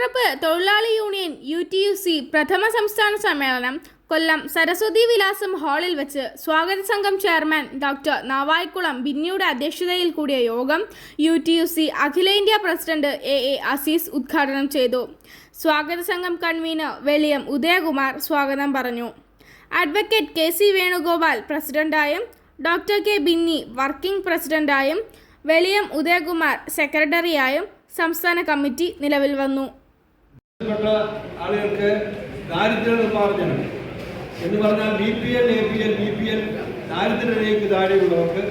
തൊഴിലുറപ്പ് തൊഴിലാളി union U T U C പ്രഥമ സംസ്ഥാന സമ്മേളനം കൊല്ലം സരസ്വതി വിലാസം ഹാളിൽ വെച്ച് സ്വാഗത സംഘം ചെയർമാൻ ഡോക്ടർ നാവായിക്കുളം ബിന്നിയുടെ അധ്യക്ഷതയിൽ കൂടിയ യോഗം യു ടി യു സി അഖിലേന്ത്യാ പ്രസിഡന്റ് എ എ അസീസ് ഉദ്ഘാടനം ചെയ്തു. സ്വാഗത സംഘം കൺവീനർ വെളിയം ഉദയകുമാർ സ്വാഗതം പറഞ്ഞു. അഡ്വക്കേറ്റ് കെ സി വേണുഗോപാൽ പ്രസിഡന്റായും ഡോക്ടർ കെ ബിന്നി വർക്കിംഗ് പ്രസിഡന്റായും വെളിയം ഉദയകുമാർ സെക്രട്ടറിയായും സംസ്ഥാന കമ്മിറ്റി നിലവിൽ വന്നു. പ്പെട്ട ആളുകൾക്ക് ദാരിദ്ര്യ നിർമ്മാർജനം എന്ന് പറഞ്ഞാൽ B P L A P L B P L ദാരിദ്ര്യരേഖയ്ക്ക് താഴെയുള്ളവർക്ക്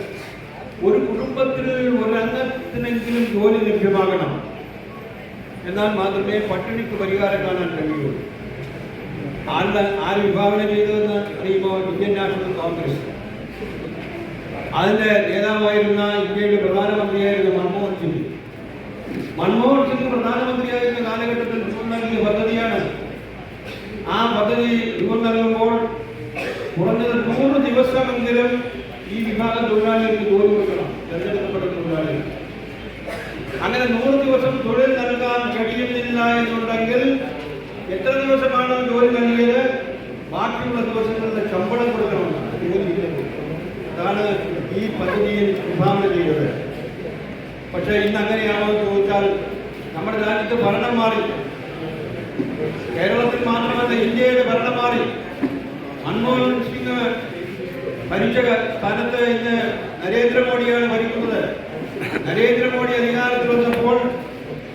ഒരു കുടുംബത്തിൽ ഒരംഗത്തിനെങ്കിലും ജോലി ലഭ്യമാകണം. എന്നാൽ മാത്രമേ പട്ടിണിക്ക് പരിഹാരം കാണാൻ കഴിയുള്ളൂ. ആരുടെ ആര് വിഭാവനം ചെയ്തതെന്ന് അറിയുമ്പോൾ ഇന്ത്യൻ നാഷണൽ കോൺഗ്രസ്. അതിന്റെ നേതാവായിരുന്ന ഇന്ത്യയുടെ പ്രധാനമന്ത്രിയായിരുന്ന മൻമോഹൻ സിംഗ്. മൻമോഹൻ സിംഗ് പ്രധാനമന്ത്രിയായിരുന്ന കാലഘട്ടത്തിൽ പദ്ധതി രൂപം നൽകുമ്പോൾ കുറഞ്ഞത് നൂറ് ദിവസമെങ്കിലും ഈ വിഭാഗം തൊഴിലാളികൾക്ക് ജോലി കൊടുക്കണം. തെരഞ്ഞെടുക്കപ്പെട്ട തൊഴിലാളികൾ. അങ്ങനെ നൂറ് ദിവസം തൊഴിൽ നൽകാൻ കഴിയുന്നില്ല എന്നുണ്ടെങ്കിൽ എത്ര ദിവസമാണ് ജോലി നൽകിയത്? ബാക്കിയുള്ള ദിവസങ്ങളുടെ ശമ്പളം കൊടുക്കണം. അതാണ് ഈ പദ്ധതിയിൽ വിഭാവന ചെയ്തത്. പക്ഷേ ഇന്ന് അങ്ങനെയാണോ എന്ന് ചോദിച്ചാൽ നമ്മുടെ രാജ്യത്ത് ഭരണം മാറി കേരളത്തിൽ മാത്രമല്ല ഇന്ത്യയുടെ ഭരണമാറി മൻമോഹൻ സിംഗ് ഭരിച്ച സ്ഥാനത്ത് ഇന്ന് നരേന്ദ്രമോദിയാണ് ഭരിക്കുന്നത്. നരേന്ദ്രമോദി അധികാരത്തിൽ വന്നപ്പോൾ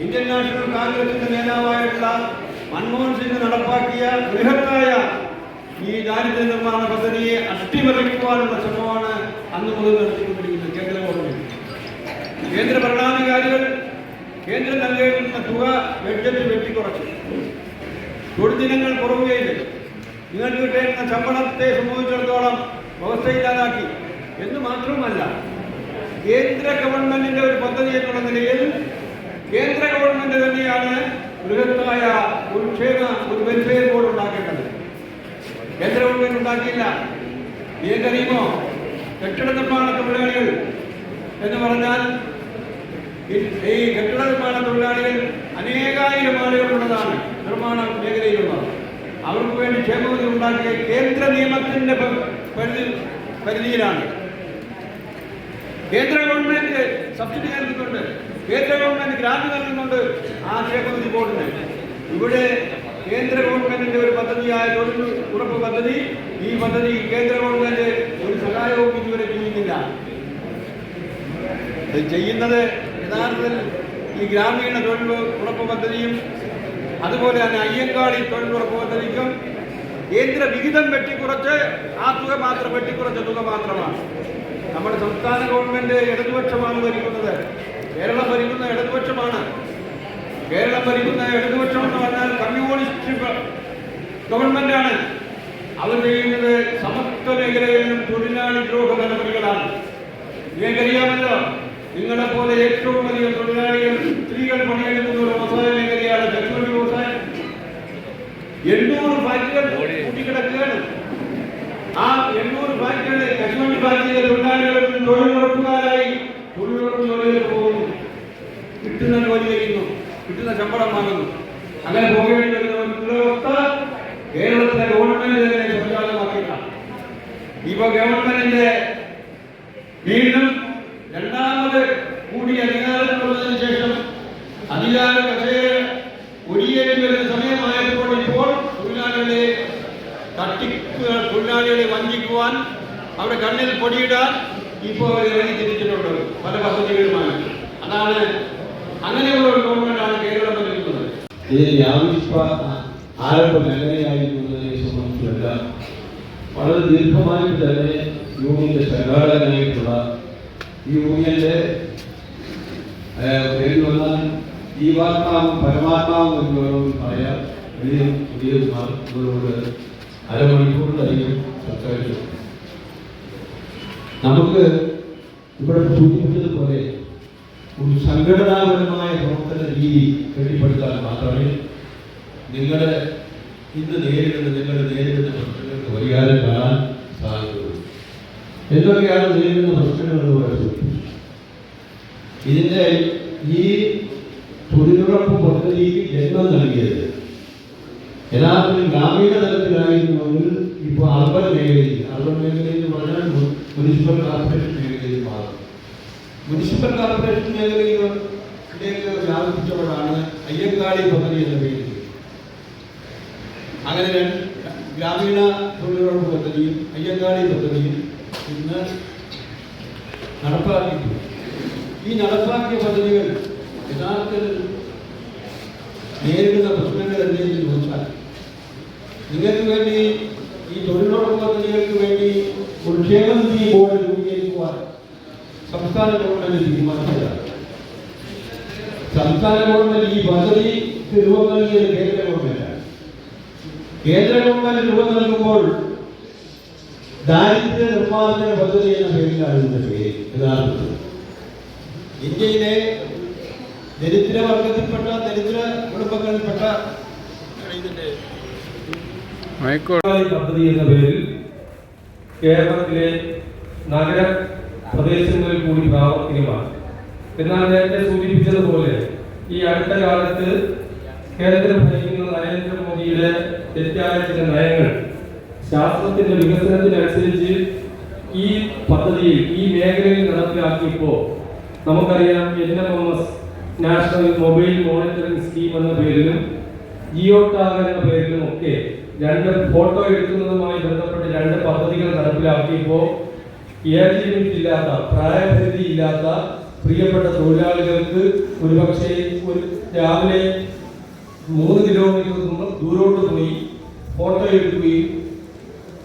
ഇന്ത്യൻ നാഷണൽ കോൺഗ്രസിന്റെ നേതാവായിട്ടുള്ള മൻമോഹൻ സിംഗ് നടപ്പാക്കിയ ബൃഹത്തായ ഈ ദാരിദ്ര്യ നിർമ്മാണ പദ്ധതിയെ അട്ടിമറിക്കുവാനുള്ള ശ്രമമാണ് അന്ന് മുതൽ നടത്തിക്കൊണ്ടിരിക്കുന്നത് കേന്ദ്ര ഗവൺമെന്റ്. കേന്ദ്ര ഭരണാധികാരികൾ കേന്ദ്രം നൽകേണ്ടുന്ന തുക ബഡ്ജറ്റ് വെട്ടിക്കുറച്ചു. തൊഴിൽ ദിനങ്ങൾ കുറവുകയില്ല. നിങ്ങൾ കിട്ടേണ്ട ശമ്പളത്തെ സംബന്ധിച്ചിടത്തോളം വ്യവസ്ഥയില്ലാതാക്കി. എന്ന് മാത്രമല്ല കേന്ദ്ര ഗവൺമെന്റിന്റെ ഒരു പദ്ധതി എന്നുള്ള നിലയിൽ കേന്ദ്ര ഗവൺമെന്റ് തന്നെയാണ് ബൃഹത്തായ ഒരു ക്ഷേമ ഒരു വെൽഫെയർ ബോർഡ് ഉണ്ടാക്കേണ്ടത്. കേന്ദ്ര ഗവൺമെന്റ് ഉണ്ടാക്കിയില്ല. നിങ്ങൾക്കറിയുമോ? കെട്ടിട നിർമ്മാണ തൊഴിലാളികൾ എന്ന് പറഞ്ഞാൽ ഈ- കെട്ടിട നിർമ്മാണ തൊഴിലാളികൾ അനേകായിരം നിർമ്മാണ മേഖലയിലുള്ളത് അവർക്ക് വേണ്ടി ക്ഷേമനിധി ഉണ്ടാക്കിയ കേന്ദ്ര നിയമത്തിന്റെ പരിധി പരിധിയിലാണ്. കേന്ദ്ര ഗവൺമെന്റ് സബ്സിഡി നൽകുന്നുണ്ട് കേന്ദ്ര ഗവൺമെന്റ് ഗ്രാന്റ് നൽകുന്നുണ്ട് ആ ക്ഷേമനിധി ബോർഡിന്. ഇവിടെ കേന്ദ്ര ഗവൺമെന്റിന്റെ ഒരു പദ്ധതിയായ തൊഴിൽ ഉറപ്പ് പദ്ധതി ഈ പദ്ധതി കേന്ദ്ര ഗവൺമെന്റ് ഒരു സഹായവും ഇതുവരെ ചെയ്യുന്നില്ല. ചെയ്യുന്നത് യഥാർത്ഥത്തിൽ ഈ ഗ്രാമീണ തൊഴിൽ ഉറപ്പ് പദ്ധതിയും അതുപോലെ തന്നെ അയ്യങ്കാളി തൊഴിലുറപ്പ് പദ്ധതിക്കും കേന്ദ്ര വിഹിതം വെട്ടിക്കുറച്ച് ആ തുക മാത്രം വെട്ടിക്കുറച്ച തുക മാത്രമാണ്. നമ്മുടെ സംസ്ഥാന ഗവൺമെന്റ് ഇടതുപക്ഷമാണ് ഭരിക്കുന്നത്. കേരളം ഭരിക്കുന്ന ഇടതുപക്ഷമാണ്. കേരളം ഭരിക്കുന്ന ഇടതുപക്ഷം എന്ന് പറഞ്ഞാൽ കമ്മ്യൂണിസ്റ്റ് ഗവൺമെന്റാണ്. അവർ ചെയ്യുന്നത് സമത്വ മേഖലയിലും തൊഴിലാളി ദ്രോഹ നടപടികളാണ്. നിങ്ങൾക്കറിയാമല്ലോ നിങ്ങളെ പോലെ ഏറ്റവും അധികം തൊഴിലാളികൾ സ്ത്രീകൾ പണിയെടുക്കുന്ന ഒരു വ്യവസായ വ്യവസായം എണ്ണൂറ് ഫാക്ടറികൾ ആ തൊഴിലുറപ്പുകാരായി കിട്ടുന്ന കിട്ടുന്ന ശമ്പളം വാങ്ങുന്നു. അങ്ങനെ പോകേണ്ടി വരുന്ന ഒരു ദുരവസ്ഥ കേരളത്തിലെ ഗവൺമെന്റ് തന്നെ സംജാതമാക്കിയിട്ടാണ് ഇപ്പൊ ഗവൺമെന്റിന്റെ വീണ്ടും രണ്ടാമത് കൂടി അധികാരത്തിൽ വന്നതിന് ശേഷം അധികാര കസേര ഒഴിയേണ്ടി വരുന്ന സമയമായപ്പോൾ ഇപ്പോൾ തൊഴിലാളികളെ തട്ടിക്കുക തൊഴിലാളികളെ വഞ്ചിക്കുവാൻ അവരുടെ കണ്ണിൽ പൊടിയിടാൻ ഇപ്പോൾ ഇറങ്ങി തിരിച്ചിട്ടുണ്ട്. പല പദ്ധതികളുമായി. അതാണ് അങ്ങനെയുള്ള ഒരു ഗവൺമെന്റാണ് കേരളം ഭരിക്കുന്നത്. ഇതിന് വ്യാപിപ്പ ആരംഭം എങ്ങനെയായിരുന്നു എന്നതിനെ സംബന്ധിച്ചല്ല വളരെ ദീർഘമായിട്ട് തന്നെ യൂണിയന്റെ സംഘാടകനായിട്ടുള്ള ഈ യൂണിയന്റെ പേര് വന്നാൽ ജീവാത്മാവും പരമാത്മാവും എന്ന് വേണമെന്ന് പറയാം. വലിയ പുതിയ അരമണിക്കൂറിലധികം സംസാരിച്ചു. നമുക്ക് ഇവിടെ സൂചിപ്പിച്ചതുപോലെ ഒരു സംഘടനാപരമായ പ്രവർത്തന രീതി കെട്ടിപ്പടുത്താൽ മാത്രമേ നിങ്ങളെ ഇന്ന് നേരിടുന്ന നിങ്ങളുടെ നേരിടുന്ന പ്രശ്നങ്ങൾക്ക് പരിഹാരം കാണാൻ സാധിക്കുള്ളൂ എന്തൊക്കെയാണ് നേരിടുന്ന പ്രശ്നങ്ങൾ എന്ന് പറയുന്നത്? ഇതിന്റെ ഈ തൊഴിലുറപ്പ് പദ്ധതിക്ക് ജന്മം നൽകി യഥാർത്ഥത്തിൽ ഗ്രാമീണ തലത്തിലായിരുന്നെങ്കിൽ ഇപ്പോൾ അർബൻ മേഖലയിൽ അർബൻ മേഖലയിൽ എന്ന് പറഞ്ഞാൽ മുനിസിപ്പൽ കോർപ്പറേഷൻ മേഖലയിൽ മാറും മുനിസിപ്പൽ കോർപ്പറേഷൻ മേഖലയിലേക്ക് വ്യാപിപ്പിച്ചവരാണ് അയ്യങ്കാളി പദ്ധതി എന്ന പേരിൽ അങ്ങനെ ഗ്രാമീണ തൊഴിലുറപ്പ് പദ്ധതിയും അയ്യങ്കാളി പദ്ധതിയും ഇന്ന് നടപ്പാക്കിയിട്ടുണ്ട്. ഈ നടപ്പാക്കിയ പദ്ധതികൾ യഥാർത്ഥത്തിൽ നേരിടുന്ന പ്രശ്നങ്ങൾ എന്തെങ്കിലും ചോദിച്ചാൽ നിങ്ങൾക്ക് വേണ്ടി ഈ തൊഴിലുറപ്പ് പദ്ധതികൾക്ക് വേണ്ടി ഒരു ക്ഷേമനിധി ബോർഡ് രൂപീകരിക്കുവാൻ സംസ്ഥാന ഗവൺമെന്റ് തീരുമാനിച്ചതാണ്. സംസ്ഥാന ഗവൺമെന്റ് ഈ പദ്ധതി രൂപം നൽകിയത് കേന്ദ്ര ഗവൺമെന്റാണ്. കേന്ദ്ര ഗവൺമെന്റ് രൂപം നൽകുമ്പോൾ ദാരിദ്ര്യ നിർമ്മാർജന പദ്ധതി എന്ന പേരിലാണ് ഇതിന്റെ പേര് യഥാർത്ഥത്തിൽ. ഇന്ത്യയിലെ ദരിദ്രവർഗത്തിൽപ്പെട്ട ദരിദ്ര കുടുംബങ്ങളിൽപ്പെട്ട ഇതിന്റെ പദ്ധതി എന്ന പേരിൽ കേരളത്തിലെ നഗര പ്രദേശങ്ങളിൽ കൂടി പ്രാവർത്തികമാണ്. എന്നാൽ നേരത്തെ സൂചിപ്പിച്ചതുപോലെ ഈ അടുത്ത കാലത്ത് കേന്ദ്രം ഭരിക്കുന്ന നരേന്ദ്രമോദിയുടെ തെറ്റായ ചില നയങ്ങൾ ശാസ്ത്രത്തിന്റെ വികസനത്തിനനുസരിച്ച് ഈ പദ്ധതിയിൽ ഈ മേഖലയിൽ നടപ്പിലാക്കിയപ്പോൾ നമുക്കറിയാം N M M S national mobile monitoring scheme എന്ന പേരിലും ജിയോ ടാഗ് എന്ന പേരിലും ഒക്കെ രണ്ട് ഫോട്ടോ എടുക്കുന്നതുമായി ബന്ധപ്പെട്ട് രണ്ട് പദ്ധതികൾ നടപ്പിലാക്കിയപ്പോൾ ഏജ് ലിമിറ്റ് ഇല്ലാത്ത പ്രായപരിധി ഇല്ലാത്ത പ്രിയപ്പെട്ട തൊഴിലാളികൾക്ക് ഒരുപക്ഷെ ഒരു രാവിലെ മൂന്ന് കിലോമീറ്റർ ദൂരോട്ട് പോയി ഫോട്ടോ എടുക്കുകയും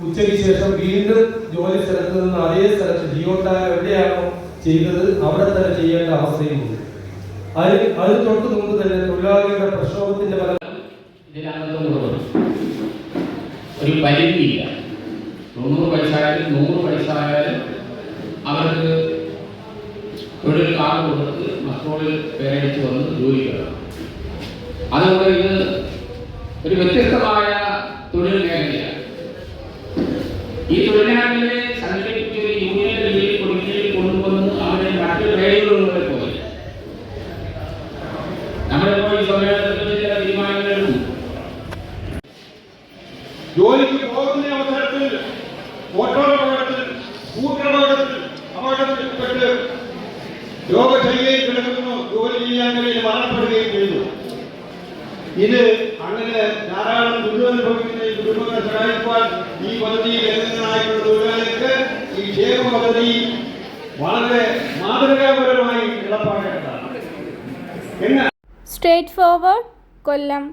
ഉച്ചയ്ക്ക് ശേഷം വീണ്ടും ജോലി സ്ഥലത്ത് നിന്ന് അതേ സ്ഥലത്ത് ജിയോ ടാഗ് എവിടെയാണോ ചെയ്തത് അവിടെ തന്നെ ചെയ്യേണ്ട അവസ്ഥയുമുണ്ട്. അതിന് അത് തൊട്ട് മുമ്പ് തന്നെ തൊഴിലാളികളുടെ പ്രക്ഷോഭത്തിന്റെ ഫലം ഇതിനകത്തുള്ളത് ഒരു പരിധിയില്ല. തൊണ്ണൂറ് വയസ്സായാലും നൂറ് വയസ്സായാലും അവർക്ക് തൊഴിൽ കാർഡ് കൊടുത്ത് മക്കളിൽ പേരടിച്ച് വന്ന് ജോലി കയറണം അതുകൊണ്ട് ഇത് ഒരു വ്യത്യസ്തമായ തൊഴിൽ മേഖലയാണ്. ഈ മേഖലയെ കഴിയും മരണപ്പെടുകയും ഇത് അങ്ങനെ ധാരാളം ദുരിതമനുഭവിക്കുന്ന ഈ കുടുംബങ്ങളെ സഹായിക്കുവാൻ ഈ പദ്ധതിയിൽ അംഗങ്ങളായിട്ടുള്ള തൊഴിലാളികൾക്ക് ഈ ക്ഷേമ പദ്ധതി വളരെ മാതൃകാപരമായി നടപ്പാക്കേണ്ടതാണ് സ്ട്രേറ്റ് ഫോർവേഡ് കൊല്ലം.